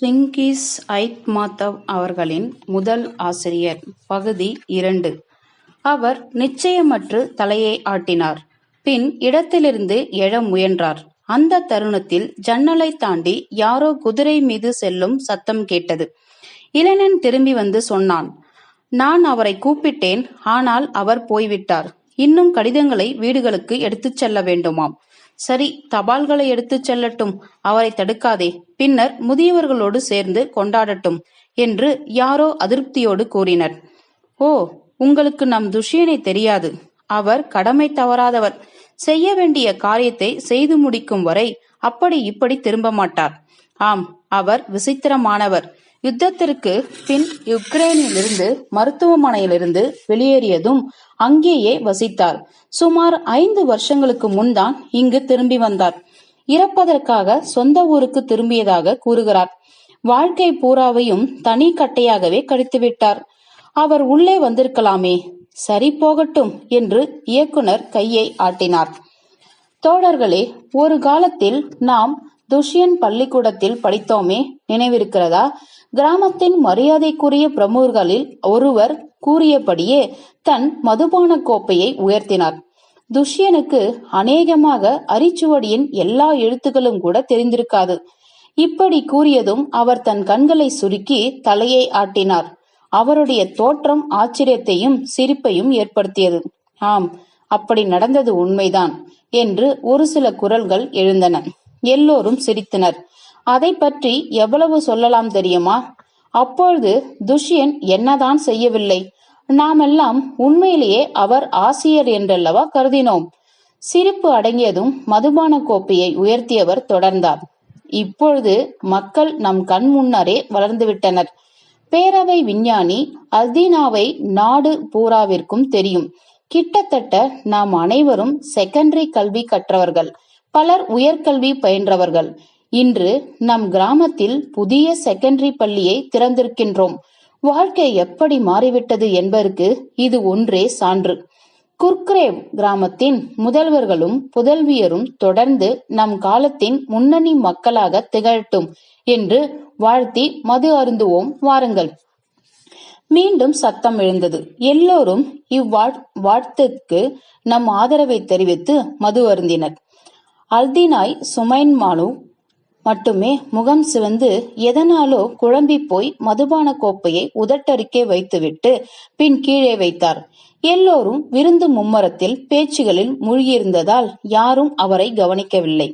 சிங்கிஸ் ஐத்மாத்தவ் அவர்களின் முதல் ஆசிரியர் பகுதி இரண்டு. அவர் நிச்சயமற்று தலையை ஆட்டினார். பின் இடத்திலிருந்து எழ முயன்றார். அந்த தருணத்தில் ஜன்னலை தாண்டி யாரோ குதிரை மீது செல்லும் சத்தம் கேட்டது. இளைஞன் திரும்பி வந்து சொன்னான் நான் அவரை கூப்பிட்டேன் ஆனால் அவர் போய்விட்டார். இன்னும் கடிதங்களை வீடுகளுக்கு எடுத்துச் செல்ல வேண்டுமாம். சரி தபால்களை எடுத்துச் செல்லட்டும் அவரை தடுக்காதே. பின்னர் முதியவர்களோடு சேர்ந்து கொண்டாடட்டும் என்று யாரோ அதிருப்தியோடு கூறினர். ஓ உங்களுக்கு நம் துஷ்யனை தெரியாது. அவர் கடமை தவறாதவர். செய்ய வேண்டிய காரியத்தை செய்து முடிக்கும் வரை அப்படி இப்படி திரும்ப மாட்டார். ஆம் அவர் விசித்திரமானவர். யுத்தத்திற்கு பின் யுக்ரைனிலிருந்து மருத்துவமனையிலிருந்து வெளியேறியதும் அங்கேயே வசித்தார். சுமார் ஐந்து வருஷங்களுக்கு முன்தான் இங்கு திரும்பி வந்தார். இறப்பதற்காக சொந்த ஊருக்கு திரும்பியதாக கூறுகிறார். வாழ்க்கை பூராவையும் தனி கட்டையாகவே கழித்துவிட்டார். அவர் உள்ளே வந்திருக்கலாமே சரி போகட்டும் என்று இயக்குனர் கையை ஆட்டினார். தோழர்களே ஒரு காலத்தில் நாம் துஷ்யன் பள்ளிக்கூடத்தில் படித்தோமே நினைவிருக்கிறதா? கிராமத்தின் மரியாதைக்குரிய பிரமுகர்களில் ஒருவர் கூறியபடியே தன் மதுபான கோப்பையை உயர்த்தினார். துஷ்யனுக்கு அநேகமாக அரிச்சுவடியின் எல்லா எழுத்துக்களும் கூட தெரிந்திருக்காது. இப்படி கூறியதும் அவர் தன் கண்களை சுருக்கி தலையை ஆட்டினார். அவருடைய தோற்றம் ஆச்சரியத்தையும் சிரிப்பையும் ஏற்படுத்தியது. ஆம் அப்படி நடந்தது உண்மைதான் என்று ஒரு சில குரல்கள் எழுந்தன. எல்லோரும் சிரித்தனர். அதை பற்றி எவ்வளவு சொல்லலாம் தெரியுமா? அப்பொழுது துஷ்யன் என்னதான் செய்யவில்லை. நாமெல்லாம் உண்மையிலேயே அவர் ஆசிரியர் என்றல்லவா கருதினோம். சிரிப்பு அடங்கியதும் மதுபான கோப்பையை உயர்த்தியவர் தொடர்ந்தார். இப்பொழுது மக்கள் நம் கண் முன்னரே வளர்ந்துவிட்டனர். பேரவை விஞ்ஞானி அல்தீனாவை நாடு பூராவிற்கும் தெரியும். கிட்டத்தட்ட நாம் அனைவரும் செகண்டரி கல்வி கற்றவர்கள். பலர் உயர்கல்வி பயின்றவர்கள். இன்று நம் கிராமத்தில் புதிய செகண்டரி பள்ளியை திறந்திருக்கின்றோம். வாழ்க்கை எப்படி மாறிவிட்டது என்பதற்கு இது ஒன்றே சான்று. குர்க்ரேவ் கிராமத்தின் முதல்வர்களும் புதல்வியரும் தொடர்ந்து நம் காலத்தின் முன்னணி மக்களாக திகழட்டும் என்று வாழ்த்தி மது அருந்துவோம் வாருங்கள். மீண்டும் சத்தம் எழுந்தது. எல்லோரும் இவ்வாழ்த்துக்கு நம் ஆதரவை தெரிவித்து மது அருந்தினர். அல்தினாய் சுமைன் மானு மட்டுமே முகம் சிவந்து எதனாலோ குழம்பி போய் மதுபான கோப்பையை உதட்டருக்கே வைத்துவிட்டு பின் கீழே வைத்தார். எல்லோரும் விருந்து மும்மரத்தில் பேச்சுகளில் மூழ்கியிருந்ததால் யாரும் அவரை கவனிக்கவில்லை.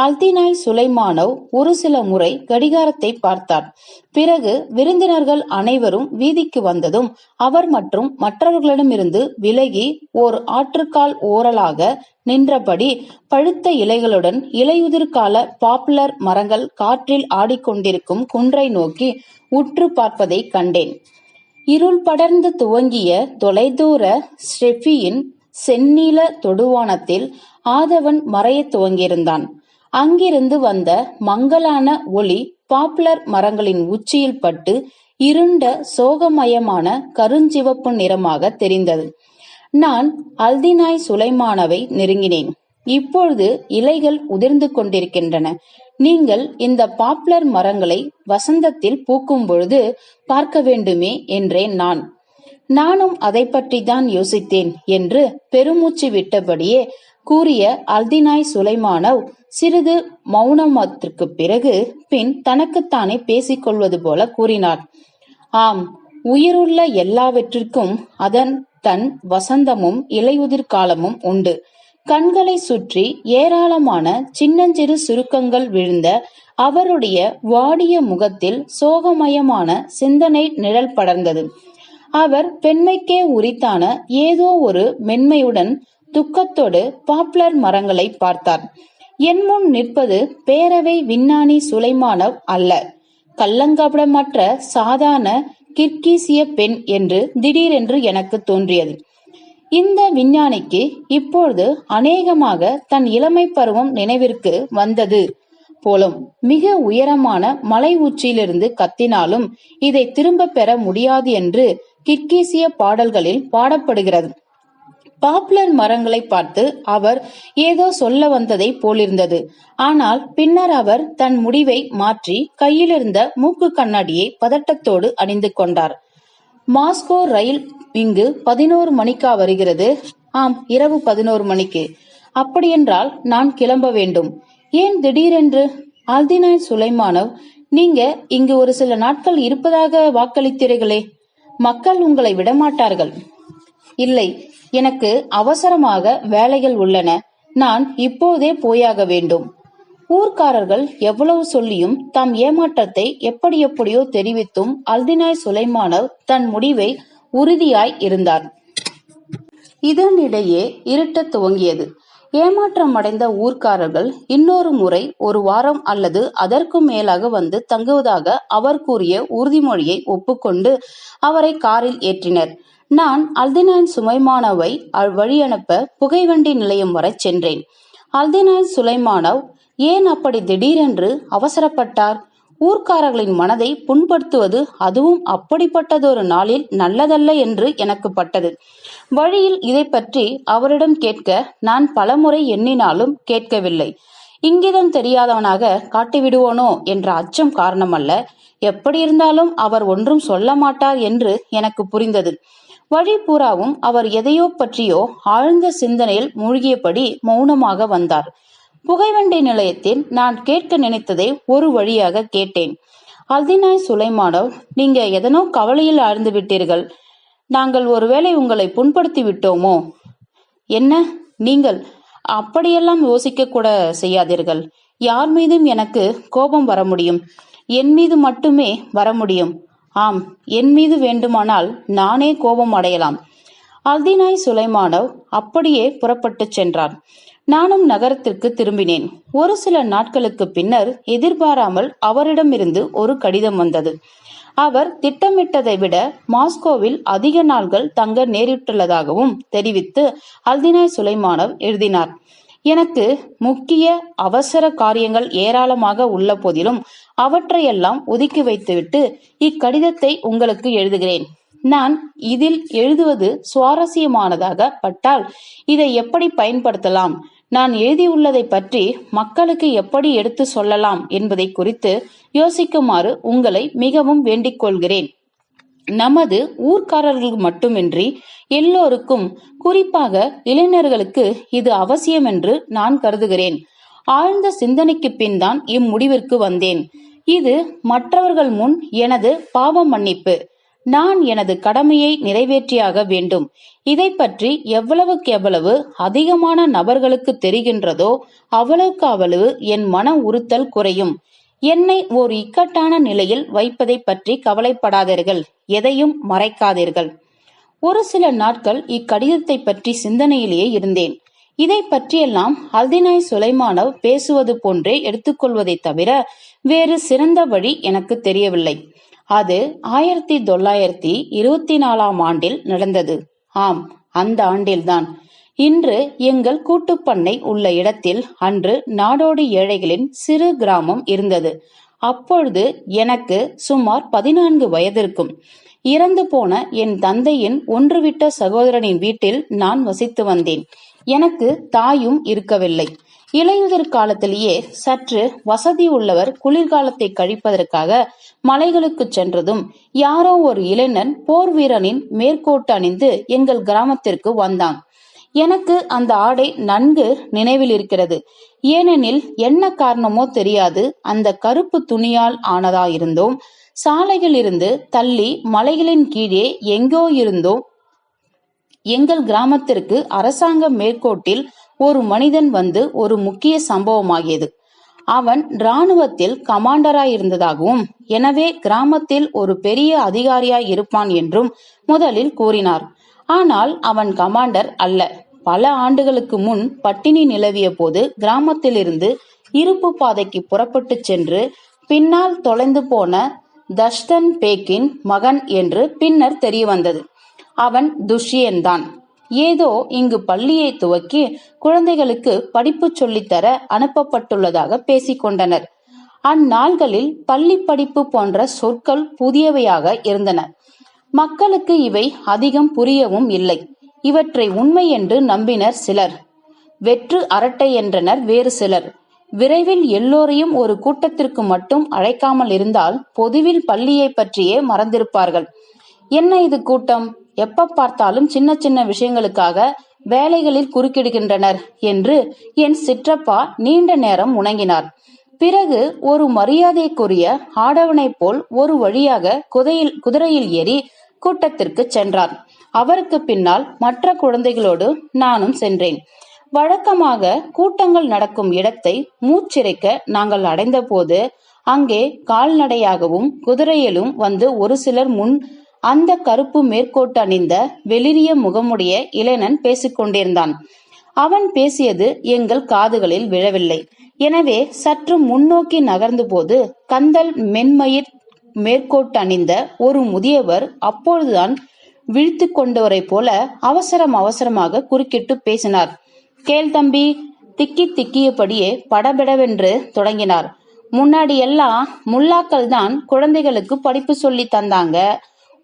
அல்தினாய் சுலைமானவ் ஒரு சில முறை கடிகாரத்தை பார்த்தார். பிறகு விருந்தினர்கள் அனைவரும் வீதிக்கு வந்ததும் அவர் மற்றும் மற்றவர்களிடமிருந்து விலகி ஓர் ஆற்றுக்கால் ஓரலாக நின்றபடி பழுத்த இலைகளுடன் இலையுதிர்கால பாப்புலர் மரங்கள் காற்றில் ஆடிக்கொண்டிருக்கும் குன்றை நோக்கி உற்று பார்ப்பதை கண்டேன். இருள் படர்ந்து துவங்கிய தொலைதூர ஸ்டெஃபியின் செந்நீல தொடுவானத்தில் ஆதவன் மறையத் துவங்கியிருந்தான். அங்கிருந்து வந்த மங்கலான ஒளி பாப்புலர் மரங்களின் உச்சியில் பட்டு இருண்ட சோகமயமான கருஞ்சிவப்பு நிறமாக தெரிந்தது. நான் அல்தினாய் சுலைமானவை நெருங்கினேன். இப்பொழுது இலைகள் உதிர்ந்து கொண்டிருக்கின்றன. நீங்கள் இந்த பாப்புலர் மரங்களை வசந்தத்தில் பூக்கும் பொழுது பார்க்க வேண்டுமே என்றேன் நான். நானும் அதை பற்றி தான் யோசித்தேன் என்று பெருமூச்சு விட்டபடியே கூறிய அல்தினாய் சுலைமானவ் சிறிது மௌனமத்திற்கு பிறகு பின் தனக்குத்தானே பேசிக் கொள்வது போல கூறினார். ஆம் உயிருள்ள எல்லாவற்றிற்கும் அதன் தன் வசந்தமும் இலையுதிர் காலமும் உண்டு. கண்களை சுற்றி ஏராளமான சின்னஞ்சிறு சுருக்கங்கள் விழுந்த அவருடைய வாடிய முகத்தில் சோகமயமான சிந்தனை நிழல் படர்ந்தது. அவர் பெண்மைக்கே உரித்தான ஏதோ ஒரு மென்மையுடன் துக்கத்தோடு பாப்புலர் மரங்களை பார்த்தார் என் முன் நிற்பது பேரவை விஞ்ஞானி சுலைமானவ் அல்ல. கள்ளங்கபடமற்ற சாதாரண கிர்கீசிய பெண் என்று திடீரென்று எனக்கு தோன்றியது. இந்த விஞ்ஞானிக்கு இப்பொழுது அநேகமாக தன் இளமை பருவம் நினைவிற்கு வந்தது. போலும் மிக உயரமான மலை உச்சியிலிருந்து கத்தினாலும் இதை திரும்ப பெற முடியாது என்று கிர்கீசிய பாடல்களில் பாடப்படுகிறது. பாப்புலர் மரங்களை பார்த்து அவர் ஏதோ சொல்ல வந்ததை போலிருந்தது. ஆனால் பின்னர் அவர் தன் முடிவை மாற்றி கையிலிருந்த மூக்கு கண்ணாடியை பதட்டத்தோடு அணிந்து கொண்டார். மாஸ்கோ ரயில் இங்கு பதினோரு மணிக்கா வருகிறது? ஆம் இரவு பதினோரு மணிக்கு. அப்படியென்றால் நான் கிளம்ப வேண்டும். ஏன் திடீரென்று? அல்தினாய் சுலைமானவ் நீங்க இங்கு ஒரு சில நாட்கள் இருப்பதாக வாக்களித்தீர்களே. மக்கள் உங்களை விடமாட்டார்கள். இல்லை எனக்கு அவசரமாக வேலைகள் உள்ளன. நான் இப்போதே போயாக வேண்டும். ஊர்க்காரர்கள் எவ்வளவு சொல்லியும் தம் ஏமாற்றத்தை எப்படி எப்படியோ தெரிவித்தும் அல்தினாய் சுலைமானவ் தன் முடிவை உறுதியாய் இருந்தார் இதனிடையே இருட்டத் துவங்கியது. ஏமாற்றம் அடைந்த ஊர்க்காரர்கள் இன்னொரு முறை ஒரு வாரம் அல்லது அதற்கும் மேலாக வந்து தங்குவதாக அவர் கூறிய உறுதிமொழியை ஒப்புக்கொண்டு அவரை காரில் ஏற்றினர். நான் அல்தினாயின் சுமைமானவை வழியனுப்ப புகைவண்டி நிலையம் வரை சென்றேன். அல்தினாயின் சுலைமானவ் ஏன் அப்படி திடீரென்று அவசரப்பட்டார்? ஊர்க்காரர்களின் மனதை புண்படுத்துவது அதுவும் அப்படிப்பட்டதொரு நாளில் நல்லதல்ல என்று எனக்கு பட்டது. வழியில் இதை பற்றி அவரிடம் கேட்க நான் பலமுறை எண்ணினாலும் கேட்கவில்லை. இங்கிதம் தெரியாதவனாக காட்டிவிடுவோனோ என்ற அச்சம் காரணமல்ல. எப்படி இருந்தாலும் அவர் ஒன்றும் சொல்ல மாட்டார் என்று எனக்கு புரிந்தது. வழி பூராவும் அவர் எதையோ பற்றியோ ஆழ்ந்த சிந்தனையில் மூழ்கியபடி மௌனமாக வந்தார். புகைவண்டி நிலையத்தில் நான் கேட்க நினைத்ததை ஒரு வழியாக கேட்டேன். அல்தினாய் சுலைமானவ் நீங்க எதனோ கவலையில் ஆழ்ந்து விட்டீர்கள். நாங்கள் ஒருவேளை உங்களை புண்படுத்தி விட்டோமோ? என்ன? நீங்கள் அப்படியெல்லாம் யோசிக்க கூட செய்யாதீர்கள். யார் மீதும் எனக்கு கோபம் வர முடியும். என் மீது மட்டுமே வர முடியும். ஆம் என் மீது வேண்டுமானால் நானே கோபம் அடையலாம். அல்தினாய் சுலைமானவ் அப்படியே புறப்பட்டு சென்றார் நானும் நகரத்திற்கு திரும்பினேன். ஒரு சில நாட்களுக்கு பின்னர் எதிர்பாராமல் அவரிடமிருந்து ஒரு கடிதம் வந்தது. அவர் திட்டமிட்டதை விட மாஸ்கோவில் அதிக நாள்கள் தங்க நேரிட்டுள்ளதாகவும் தெரிவித்து அல்தினாய் சுலைமானவ் எழுதினார். எனக்கு முக்கிய அவசர காரியங்கள் ஏராளமாக உள்ள போதிலும் அவற்றையெல்லாம் ஒதுக்கி வைத்துவிட்டு இக்கடிதத்தை உங்களுக்கு எழுதுகிறேன். நான் இதில் எழுதுவது சுவாரஸ்யமானதாக பட்டால் இதை எப்படி பயன்படுத்தலாம்? நான் எழுதியுள்ளதை பற்றி மக்களுக்கு எப்படி எடுத்து சொல்லலாம் என்பதை குறித்து யோசிக்குமாறு உங்களை மிகவும் வேண்டிக் கொள்கிறேன். நமது ஊர்க்காரர்கள் மட்டுமின்றி எல்லோருக்கும் குறிப்பாக இளைஞர்களுக்கு இது அவசியம் என்று நான் கருதுகிறேன். ஆழ்ந்த சிந்தனைக்கு பின் தான் இம்முடிவிற்கு வந்தேன். இது மற்றவர்கள் முன் எனது பாவ மன்னிப்பு நான் எனது கடமையை நிறைவேற்றியாக வேண்டும். இதை பற்றி எவ்வளவுக்கு எவ்வளவு அதிகமான நபர்களுக்கு தெரிகின்றதோ அவ்வளவுக்கு அவ்வளவு என் மன உறுத்தல் குறையும். என்னை ஓர் இக்கட்டான நிலையில் வைப்பதை பற்றி கவலைப்படாதீர்கள். எதையும் மறைக்காதீர்கள். ஒரு சில நாட்கள் இக்கடிதத்தை பற்றி சிந்தனையிலேயே இருந்தேன். இதை பற்றியெல்லாம் அல்தினாய் சுலைமானவ் பேசுவது போன்றே எடுத்துக்கொள்வதை தவிர வேறு சிறந்த வழி எனக்கு தெரியவில்லை. அது ஆயிரத்தி தொள்ளாயிரத்தி இருபத்தி நாலாம் ஆண்டில் நடந்தது. ஆம் அந்த ஆண்டில்தான். இன்று எங்கள் கூட்டுப்பண்ணை உள்ள இடத்தில் அன்று நாடோடி ஏழைகளின் சிறு கிராமம் இருந்தது. அப்பொழுது எனக்கு சுமார் பதினான்கு வயதிற்கும் இறந்து போன என் தந்தையின் ஒன்றுவிட்ட சகோதரனின் வீட்டில் நான் வசித்து வந்தேன். எனக்கு தாயும் இருக்கவில்லை. இலையுதிர் காலத்திலேயே சற்று வசதி உள்ளவர் குளிர்காலத்தை கழிப்பதற்காக மலைகளுக்கு சென்றதும் யாரோ ஒரு இளைஞன் போர் வீரனின் மேற்கோட்டு அணிந்து எங்கள் கிராமத்திற்கு வந்தான். எனக்கு அந்த ஆடை நன்கு நினைவில் இருக்கிறது ஏனெனில் என்ன காரணமோ தெரியாது. அந்த கருப்பு துணியால் ஆனதா இருந்தோம் இருந்து தள்ளி மலைகளின் கீழே எங்கோ இருந்தோ எங்கள் கிராமத்திற்கு அரசாங்க மேற்கோட்டில் ஒரு மனிதன் வந்து ஒரு முக்கிய சம்பவமாகியது. அவன் இராணுவத்தில் கமாண்டராய் இருந்ததாகவும் எனவே கிராமத்தில் ஒரு பெரிய அதிகாரியாய் இருப்பான் என்றும் முதலில் கூறினார். ஆனால் அவன் கமாண்டர் அல்ல. பல ஆண்டுகளுக்கு முன் பட்டினி நிலவிய போது கிராமத்திலிருந்து இருப்பு பாதைக்கு புறப்பட்டு சென்று பின்னால் தொலைந்து போன தஷ்தன் பேக்கின் மகன் என்று பின்னர் தெரியவந்தது. அவன் துஷ்யன்தான் ஏதோ இங்கு பள்ளியை துவக்கி குழந்தைகளுக்கு படிப்பு சொல்லித்தர அனுப்பப்பட்டுள்ளதாக பேசிக்கொண்டனர் அந்நாள்களில் பள்ளி படிப்பு போன்ற சொற்கள் புதியவையாக இருந்தன. மக்களுக்கு இவை அதிகம் புரியவும் இல்லை. இவற்றை உண்மை என்று நம்பினர் சிலர். வெற்று அரட்டை என்றனர் வேறு சிலர். விரைவில் எல்லோரையும் ஒரு கூட்டத்திற்கு மட்டும் அழைக்காமல் இருந்தால் பொதுவில் பள்ளியை பற்றியே மறந்திருப்பார்கள். என்ன இது கூட்டம்? எப்ப பார்த்தாலும் சின்ன சின்ன விஷயங்களுக்காக வேலைகளில் குறுக்கிடுகின்றனர் என்று என் சிற்றப்பா நீண்ட நேரம் உணங்கினார். பிறகு ஒரு மரியாதைக்குரிய ஆடவனைப் போல் ஒரு வழியாக குதையில் குதிரையில் ஏறி கூட்டத்திற்கு சென்றார் அவருக்கு பின்னால் மற்ற குழந்தைகளோடு நானும் சென்றேன். வழக்கமாக கூட்டங்கள் நடக்கும் இடத்தை மூச்சிறைக்க நாங்கள் அடைந்தபோது அங்கே கால்நடையாகவும் குதிரையிலும் வந்து ஒரு சிலர் முன் அந்த கருப்பு மேற்கோட்டு அணிந்த வெளிரிய முகமுடைய இளைஞன் பேசிக்கொண்டிருந்தான். அவன் பேசியது எங்கள் காதுகளில் விழவில்லை. எனவே சற்று முன்னோக்கி நகர்ந்தபோது கந்தல் மென்மயிர் மேற்கோட்டு அணிந்த ஒரு முதியவர் அப்பொழுதுதான் விழித்து கொண்டவரை போல அவசரம் அவசரமாக குறுக்கிட்டு பேசினார். கேள் தம்பி திக்கி திக்கியபடியே படபடவென்று தொடங்கினார். முன்னாடி எல்லாம் முல்லாக்கள் தான் குழந்தைகளுக்கு படிப்பு சொல்லி தந்தாங்க.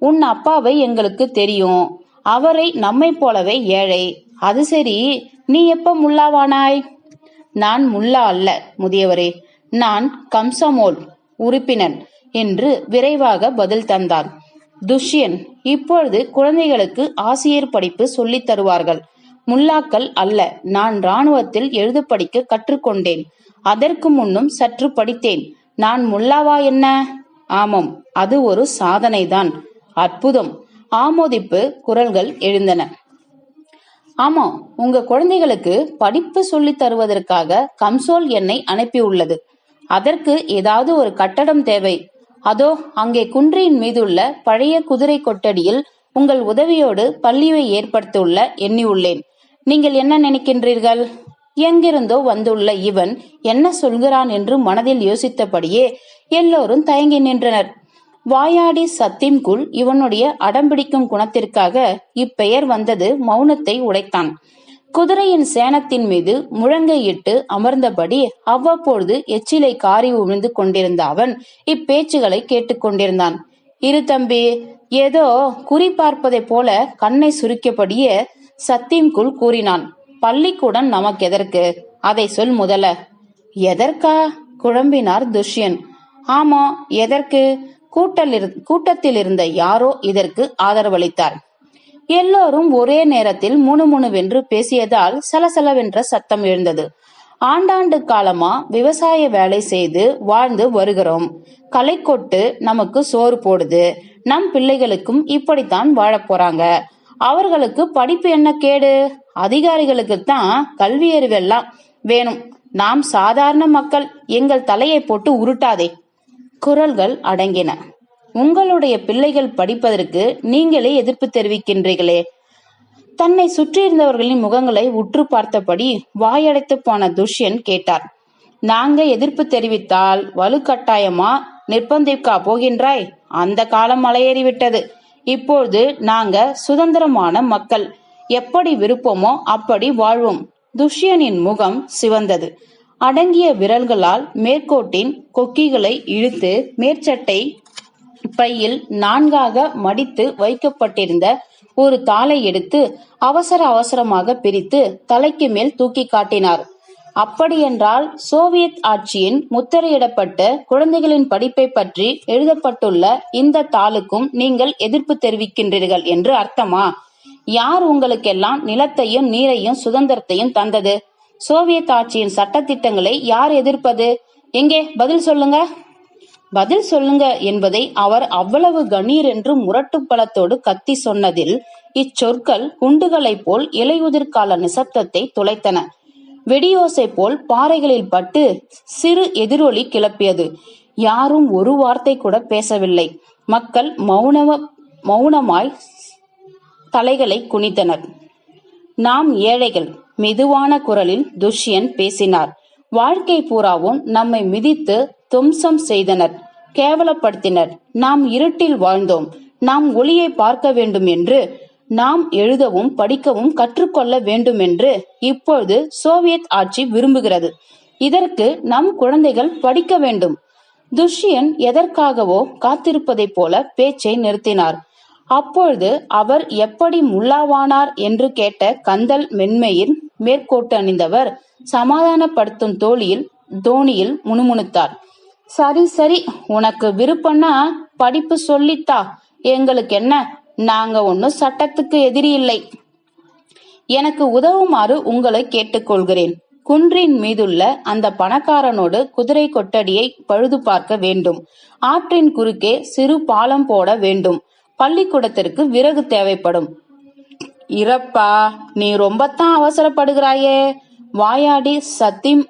உன் அப்பாவை எங்களுக்கு தெரியும். அவரை நம்மை போலவே ஏழை. அது சரி நீ எப்ப முல்லாவானாய்? நான் முல்லா அல்ல முதியவரே. நான் கம்சமோல் உறுப்பினன் என்று விரைவாக பதில் தந்தான். துஷ்யன் இப்பொழுது குழந்தைகளுக்கு ஆசிரியர் படிப்பு சொல்லித் தருவார்கள். முல்லாக்கள் அல்ல நான் ராணுவத்தில் எழுத படிக்க கற்றுக்கொண்டேன். அதற்கு முன்னும் சற்று படித்தேன். நான் முல்லாவா என்ன? ஆமாம் அது ஒரு சாதனைதான். அற்புதம். ஆமோதிப்பு குரல்கள் எழுந்தன. ஆமா உங்க குழந்தைகளுக்கு படிப்பு சொல்லி தருவதற்காக கம்சோல் என்னை அனுப்பியுள்ளது அதற்கு ஏதாவது ஒரு கட்டடம் தேவை. அதோ அங்கே குன்றியின் மீதுள்ள பழைய குதிரை கொட்டடியில் உங்கள் உதவியோடு பள்ளியை ஏற்படுத்தியுள்ள எண்ணியுள்ளேன். நீங்கள் என்ன நினைக்கின்றீர்கள்? எங்கிருந்தோ வந்துள்ள இவன் என்ன சொல்கிறான் என்று மனதில் யோசித்தபடியே எல்லோரும் தயங்கி நின்றனர். வாயாடி சத்திம்குள் இவனுடைய அடம்பிடிக்கும் குணத்திற்காக இப்பெயர் வந்தது மௌனத்தை உடைத்தான். குதிரையின் சேனத்தின் மீது முழங்கையிட்டு அமர்ந்தபடி அவ்வப்பொழுது எச்சிலை காரி உமிழ்ந்து கொண்டிருந்த அவன் இப்பேச்சுகளை கேட்டுக்கொண்டிருந்தான் இரு தம்பி ஏதோ குறி போல கண்ணை சுருக்கியபடியே சத்தியம்குள் கூறினான். பள்ளிக்கூடம் நமக்கு எதற்கு? அதை சொல் முதல எதற்கா? குழம்பினார் துஷ்யன். ஆமா எதற்கு? கூட்டத்தில் இருந்த யாரோ இதற்கு ஆதரவளித்தார். எல்லோரும் ஒரே நேரத்தில் முணுமுணுவென்று பேசியதால் சலசலவென்ற சத்தம் எழுந்தது. ஆண்டாண்டு காலமா விவசாய வேலை செய்து வாழ்ந்து வருகிறோம். களை கொட்டு நமக்கு சோறு போடுது. நம் பிள்ளைகளுக்கும் இப்படித்தான் வாழப் போறாங்க. அவர்களுக்கு படிப்பு என்ன கேடு? அதிகாரிகளுக்கு தான் கல்வியறிவெல்லாம் வேணும். நாம் சாதாரண மக்கள். எங்கள் தலையை போட்டு உருட்டாதே. குரல்கள் அடங்கின. உங்களுடைய பிள்ளைகள் படிப்பதற்கு நீங்களே எதிர்ப்பு தெரிவிக்கின்றீர்களே. தன்னை சுற்றியிருந்தவர்களின் முகங்களை உற்று பார்த்தபடி வாயடைத்து போன துஷ்யன் கேட்டார். நாங்க எதிர்ப்பு தெரிவித்தால் வலுக்கட்டாயமா நிர்பந்திக்கா போகின்றாய்? அந்த காலம் மலையேறிவிட்டது. இப்பொழுது நாங்க சுதந்திரமான மக்கள். எப்படி விருப்பமோ அப்படி வாழ்வோம். துஷ்யனின் முகம் சிவந்தது. அடங்கிய விரல்களால் மேற்கோட்டின் கொக்கிகளை இழுத்து மேற்சட்டை பையில் நான்காக மடித்து வைக்கப்பட்டிருந்த ஒரு தாளை எடுத்து அவசர அவசரமாக பிரித்து தலைக்கு மேல் தூக்கி காட்டினார். அப்படியென்றால் சோவியத் ஆட்சியின் முத்திரையிடப்பட்ட குழந்தைகளின் படிப்பை பற்றி எழுதப்பட்டுள்ள இந்த தாளுக்கும் நீங்கள் எதிர்ப்பு தெரிவிக்கின்றீர்கள் என்று அர்த்தமா? யார் உங்களுக்கெல்லாம் நிலத்தையும் நீரையும் சுதந்திரத்தையும் தந்தது? சோவியத் ஆட்சியின் சட்டத்திட்டங்களை யார் எதிர்ப்பது? எங்கே? பதில் சொல்லுங்க. பதில் சொல்லுங்க என்பதை அவர் அவ்வளவு கணீர் என்று முரட்டு பலத்தோடு கத்தி சொன்னதில் இச்சொற்கள் குண்டுகளைப் போல் இலையுதிர்கால நிசப்தத்தை துளைத்தன. வெடியோசை போல் பாறைகளில் பட்டு சிறு எதிரொலி கிளப்பியது. யாரும் ஒரு வார்த்தை கூட பேசவில்லை. மக்கள் மௌனவ மௌனமாய் தலைகளை குனித்தனர். நாம் ஏழைகள். மெதுவான குரலில் துஷ்யன் பேசினார். வாழ்க்கை பூராவும் நம்மை மிதித்து தும்சம் செய்தனர். கேவலப்படுத்தினர். நாம் இருட்டில் வாழ்ந்தோம். நாம் ஒளியை பார்க்க வேண்டும் என்று நாம் எழுதவும் படிக்கவும் கற்றுக்கொள்ள வேண்டும் என்று இப்பொழுது சோவியத் ஆட்சி விரும்புகிறது. இதற்கு நம் குழந்தைகள் படிக்க வேண்டும். துஷ்யன் எதற்காகவோ காத்திருப்பதைப் போல பேச்சை நிறுத்தினார். அப்பொழுது அவர் எப்படி முல்லாவானார்? என்று கேட்ட கந்தல் மென்மையின் மேற்கோட்டு அணிந்தவர் சமாதானப்படுத்தும் தோழியில் தோணியில் முணுமுணுத்தார். சரி சரி உனக்கு விருப்பம்னா படிப்பு சொல்லித்தா. எங்களுக்கு என்ன? நாங்க ஒன்னும் சட்டத்துக்கு எதிரி இல்லை. எனக்கு உதவுமாறு உங்களை கேட்டுக்கொள்கிறேன். குன்றின் மீதுள்ள அந்த பணக்காரனோடு குதிரை கொட்டடியை பழுது பார்க்க வேண்டும். ஆற்றின் குறுக்கே சிறு பாலம் போட வேண்டும். பள்ளிக்கூடத்திற்கு விறகு தேவைப்படும். இறப்பா நீ ரொம்பத்தான் அவசரப்படுகிறாயே. வாயாடி சத்திம்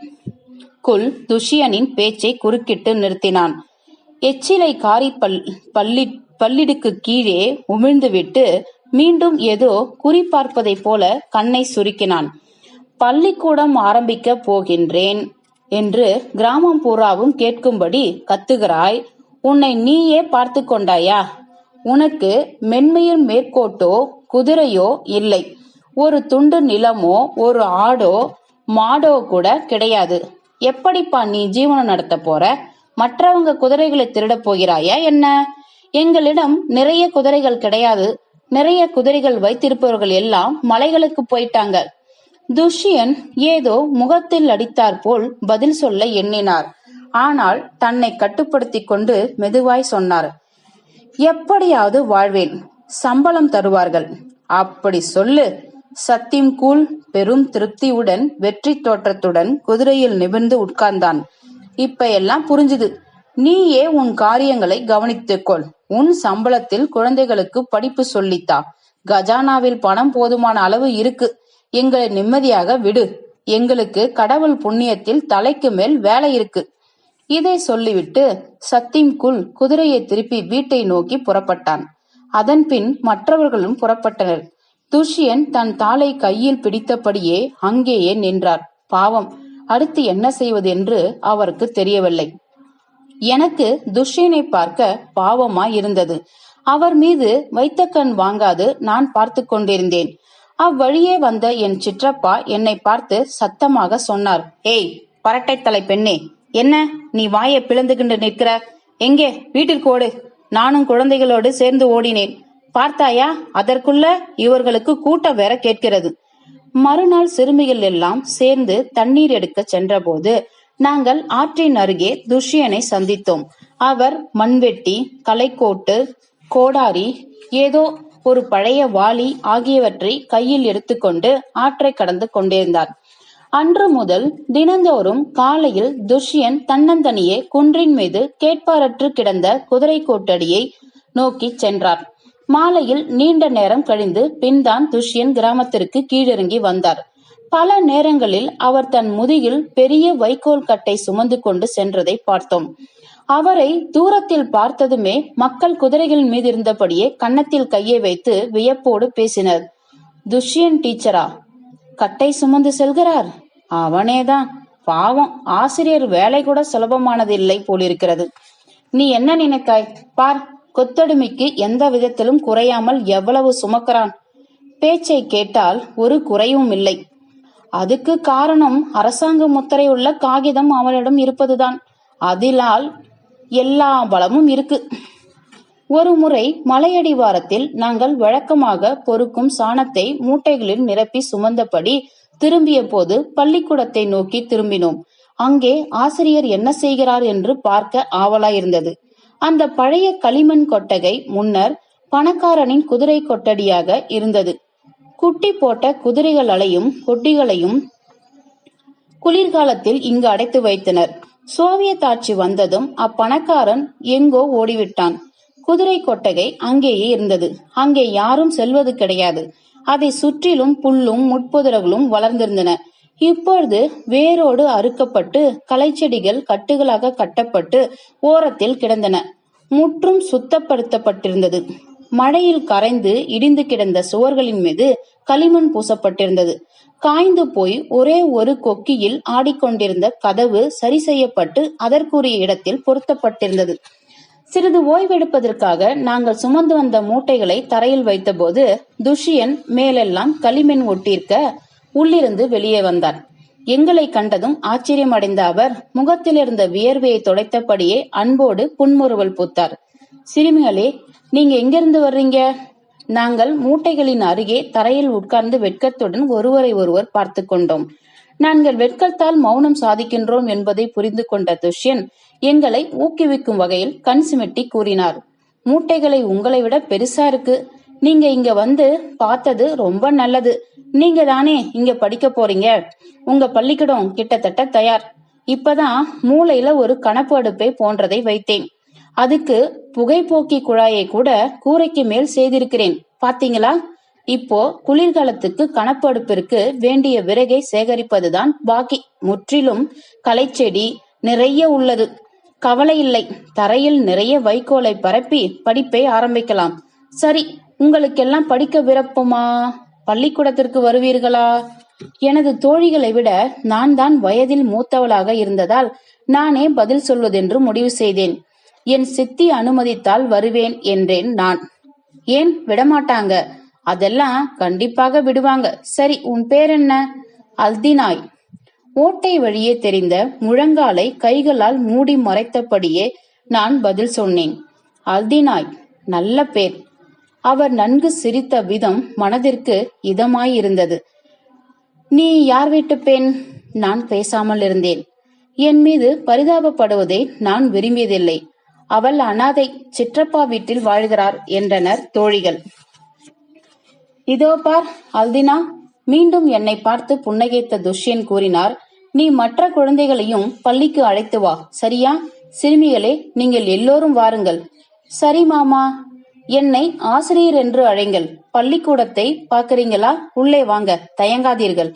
குல் துஷியனின் பேச்சை குறுக்கிட்டு நிறுத்தினான். எச்சிலை காரி பல் பள்ளி பல்லிடுக்கு கீழே உமிழ்ந்துவிட்டு மீண்டும் ஏதோ குறிப்பார்ப்பதைப் போல கண்ணை சுருக்கினான். பள்ளிக்கூடம் ஆரம்பிக்க போகின்றேன் என்று கிராமம் பூராவும் கேட்கும்படி கத்துகிறாய். உன்னை நீயே பார்த்து கொண்டாயா? உனக்கு மென்மையின் மேற்கோட்டோ குதிரையோ இல்லை. ஒரு துண்டு நிலமோ ஒரு ஆடோ மாடோ கூட கிடையாது. எப்படிப்பா நீ ஜீவனம் நடத்த போற? மற்றவங்க குதிரைகளை திருடப் போகிறாயா என்ன? எங்களிடம் நிறைய குதிரைகள் கிடையாது. நிறைய குதிரைகள் வைத்திருப்பவர்கள் எல்லாம் மலைகளுக்கு போயிட்டாங்க. துஷ்யன் ஏதோ முகத்தில் அடித்தார் போல் பதில் சொல்ல எண்ணினார். ஆனால் தன்னை கட்டுப்படுத்தி கொண்டு மெதுவாய் சொன்னார். எப்படியாவது வாழ்வேன். சம்பளம் தருவார்கள். அப்படி சொல்லு. சத்தியம் கூல் பெரும் திருப்தியுடன் வெற்றி தோற்றத்துடன் குதிரையில் நிமிர்ந்து உட்கார்ந்தான். இப்ப எல்லாம் புரிஞ்சுது. நீயே உன் காரியங்களை கவனித்துக்கொள். உன் சம்பளத்தில் குழந்தைகளுக்கு படிப்பு சொல்லித்தா. கஜானாவில் பணம் போதுமான அளவு இருக்கு. எங்களை நிம்மதியாக விடு. எங்களுக்கு கடவுள் புண்ணியத்தில் தலைக்கு மேல் வேலை இருக்கு. இதை சொல்லிவிட்டு சத்திம்குல் குதிரையை திருப்பி வீட்டை நோக்கி புறப்பட்டான். அதன்பின் மற்றவர்களும் புறப்பட்டனர். துஷ்யன் தன் தாளை கையில் பிடித்தபடியே அங்கேயே நின்றார். பாவம் அடுத்து என்ன செய்வது என்று அவருக்கு தெரியவில்லை. எனக்கு துஷ்யனை பார்க்க பாவமாய் இருந்தது அவர் மீது வைத்த கண் வாங்காது நான் பார்த்து கொண்டிருந்தேன். அவ்வழியே வந்த என் சிற்றப்பா என்னை பார்த்து சத்தமாக சொன்னார். ஏய் பரட்டைத் தலை பெண்ணே என்ன? நீ வாயை பிளந்துகிண்டு நிற்கிற. எங்கே? வீட்டிற்கு ஓடு. நானும் குழந்தைகளோடு சேர்ந்து ஓடினேன். பார்த்தாயா? அதற்குள்ள இவர்களுக்கு கூட்டம் வேற கேட்கிறது. மறுநாள் சிறுமிகள் எல்லாம் சேர்ந்து தண்ணீர் எடுக்க சென்றபோது நாங்கள் ஆற்றின் அருகே துஷ்யனை சந்தித்தோம். அவர் மண்வெட்டி கலைக்கோட்டு கோடாரி ஏதோ ஒரு பழைய வாளி ஆகியவற்றை கையில் எடுத்துக்கொண்டு ஆற்றை கடந்து கொண்டிருந்தார். அன்று முதல் தினந்தோறும் காலையில் துஷ்யன் தன்னந்தனியே குன்றின் மீது கேட்பாரற்று கிடந்த குதிரை கோட்டடியை நோக்கி சென்றார். மாலையில் நீண்ட நேரம் கழிந்து பின்தான் துஷ்யன் கிராமத்திற்கு கீழிறங்கி வந்தார். பல நேரங்களில் அவர் தன் முதுகில் பெரிய வைக்கோல் கட்டை சுமந்து கொண்டு சென்றதை பார்த்தோம். அவரை தூரத்தில் பார்த்ததுமே மக்கள் குதிரைகள் மீது இருந்தபடியே கன்னத்தில் கையை வைத்து வியப்போடு பேசினர். துஷ்யன் டீச்சரா கட்டை சுமந்து செல்கிறார்? அவனேதான். பாவம் ஆசிரியர் வேலை கூட சுலபமானது இல்லை போலிருக்கிறது. நீ என்ன நினைத்தாய்? பார் கொத்தடிமைக்கு எந்த விதத்திலும் குறையாமல் எவ்வளவு சுமக்கிறான்? பேச்சை கேட்டால் ஒரு குறையும் இல்லை. அதுக்கு காரணம் அரசாங்க முத்திரையுள்ள காகிதம் அவனிடம் இருப்பதுதான். அதிலால் எல்லா பலமும் இருக்கு. ஒரு முறை மலையடிவாரத்தில் நாங்கள் வழக்கமாக பொறுக்கும் சாணத்தை மூட்டைகளில் நிரப்பி சுமந்தபடி திரும்பிய போது பள்ளிக்கூடத்தை நோக்கி திரும்பினோம். அங்கே ஆசிரியர் என்ன செய்கிறார் என்று பார்க்க ஆவலாயிருந்தது. அந்த பழைய களிமண் கொட்டகை முன்னர் பணக்காரனின் குதிரை கொட்டடியாக இருந்தது. குட்டி போட்ட குதிரைகள் அலையும் கொட்டிகளையும் குளிர்காலத்தில் இங்கு அடைத்து வைத்தனர். சோவியத் ஆட்சி வந்ததும் அப்பணக்காரன் எங்கோ ஓடிவிட்டான். குதிரை கொட்டகை அங்கேயே இருந்தது. அங்கே யாரும் செல்வது கிடையாது. அதை சுற்றிலும் புல்லும் முட்புதர்களும் வளர்ந்திருந்தன. இப்பொழுது வேரோடு அறுக்கப்பட்டு களைச்செடிகள் கட்டுகளாக கட்டப்பட்டு ஓரத்தில் கிடந்தன. முற்றும் சுத்தப்படுத்தப்பட்டிருந்தது. மழையில் கரைந்து இடிந்து கிடந்த சுவர்களின் மீது களிமண் பூசப்பட்டிருந்தது. காய்ந்து போய் ஒரே ஒரு கொக்கியில் ஆடிக்கொண்டிருந்த கதவு சரி செய்யப்பட்டு அதற்குரிய இடத்தில் பொருத்தப்பட்டிருந்தது. சிறிது ஓய்வெடுப்பதற்காக நாங்கள் சுமந்து வந்த மூட்டைகளை தரையில் வைத்தபோது துஷியன் மேலெல்லாம் களிமண் ஒட்டியிருக்க உள்ளிருந்து வெளியே வந்தார் எங்களை கண்டதும் ஆச்சரியமடைந்த அவர் முகத்தில் இருந்த வியர்வையை துடைத்தபடியே அன்போடு புன்முறுவல் பூத்தார். சிறுமிகளே நீங்க எங்கிருந்து வர்றீங்க? நாங்கள் மூட்டைகளின் அருகே தரையில் உட்கார்ந்து வெட்கத்துடன் ஒருவரை ஒருவர் பார்த்து கொண்டோம். நாங்கள் வெட்கத்தால் மௌனம் சாதிக்கின்றோம் என்பதை புரிந்து கொண்ட துஷ்யன் எங்களை ஊக்குவிக்கும் வகையில் கண் சிமிட்டி கூறினார். மூட்டைகளை உங்களை விட பெருசா இருக்கு. நீங்க இங்க வந்து பார்த்தது ரொம்ப நல்லது. நீங்க தானே இங்க படிக்க போறீங்க. உங்க பள்ளிக்கூடம் கிட்டத்தட்ட தயார். இப்பதான் மூளையில ஒரு கணப்பு அடுப்பை போன்றதை வைத்தேன். அதுக்கு புகைப்போக்கி குழாயை கூட கூரைக்கு மேல் செய்திருக்கிறேன். பாத்தீங்களா? இப்போ குளிர்காலத்துக்கு கணப்பு அடுப்பிற்கு வேண்டிய விறகை சேகரிப்பதுதான் பாக்கி. முற்றிலும் களைச்செடி நிறைய உள்ளது. கவலை இல்லை. தரையில் நிறைய வைக்கோலை பரப்பி படிப்பை ஆரம்பிக்கலாம். சரி உங்களுக்கெல்லாம் படிக்க விருப்பமா? பள்ளிக்கூடத்திற்கு வருவீர்களா? எனது தோழிகளை விட நான் தான் வயதில் மூத்தவளாக இருந்ததால் நானே பதில் சொல்வதென்று முடிவு செய்தேன். என் சித்தி அனுமதித்தால் வருவேன் என்றேன் நான். ஏன்? விடமாட்டாங்க. அதெல்லாம் கண்டிப்பாக விடுவாங்க. சரி உன் பேர் என்ன? அல்தினாய். ஓட்டை வழியே தெரிந்த முழங்காலை கைகளால் மூடி மறைத்தபடியே நான் பதில் சொன்னேன். அல்தினாய் நல்ல பேர். அவர் நன்கு சிரித்த விதம் மனதிற்கு இதமாயிருந்தது. நீ யார் வீட்டு பெண்? நான் பேசாமல் இருந்தேன். என் மீது பரிதாபப்படுவதை நான் விரும்பியதில்லை. அவள் அனாதை சிற்றப்பா வீட்டில் வாழ்கிறார் என்றனர் தோழிகள். இதோ பார் அல்தினா. மீண்டும் என்னை பார்த்து புன்னகைத்த துஷ்யன் கூறினார் நீ மற்ற குழந்தைகளையும் பள்ளிக்கு அழைத்து வா. சரியா? சிறுமிகளே நீங்கள் எல்லோரும் வாருங்கள். சரி மாமா. என்னை ஆசிரியர் என்று அழைங்கள். பள்ளிக்கூடத்தை பாக்குறீங்களா உள்ளே வாங்க. தயங்காதீர்கள்.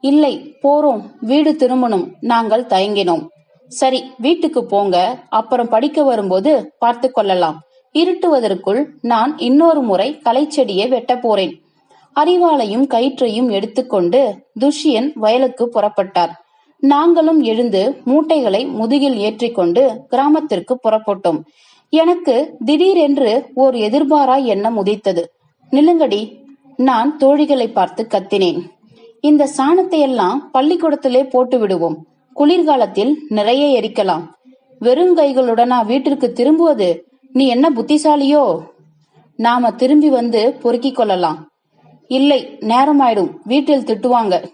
இல்லை போறோம். வீடு திரும்பணும். நாங்கள் தயங்கினோம். சரி வீட்டுக்கு போங்க. அப்புறம் படிக்க வரும்போது பார்த்து கொள்ளலாம். இருட்டுவதற்குள் நான் இன்னொரு முறை கலைச்செடியை வெட்ட போறேன். அறிவாளையும் கயிற்றையும் எடுத்துக்கொண்டு துஷ்யன் வயலுக்கு புறப்பட்டார். நாங்களும் எழுந்து மூட்டைகளை முதுகில் ஏற்றிக்கொண்டு கிராமத்திற்கு புறப்பட்டோம். எனக்கு திடீரென்று ஓர் எதிர்பாரா எண்ணம் உதித்தது. நிலுங்கடி நான் தோழிகளை பார்த்து கத்தினேன். இந்த சாணத்தை எல்லாம் பள்ளிக்கூடத்திலே போட்டு விடுவோம். குளிர்காலத்தில் நிறைய எரிக்கலாம். வெறும் கைகளுடனா வீட்டிற்கு திரும்புவது? நீ என்ன புத்திசாலியோ? நாம திரும்பி வந்து பொறுக்கிக் கொள்ளலாம். இல்லை நேரமாயிடும். வீட்டில் திட்டுவாங்க.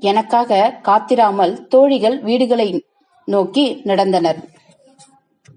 எனக்காக காத்திராமல் தோழிகள் வீடுகளை நோக்கி நடந்தனர்.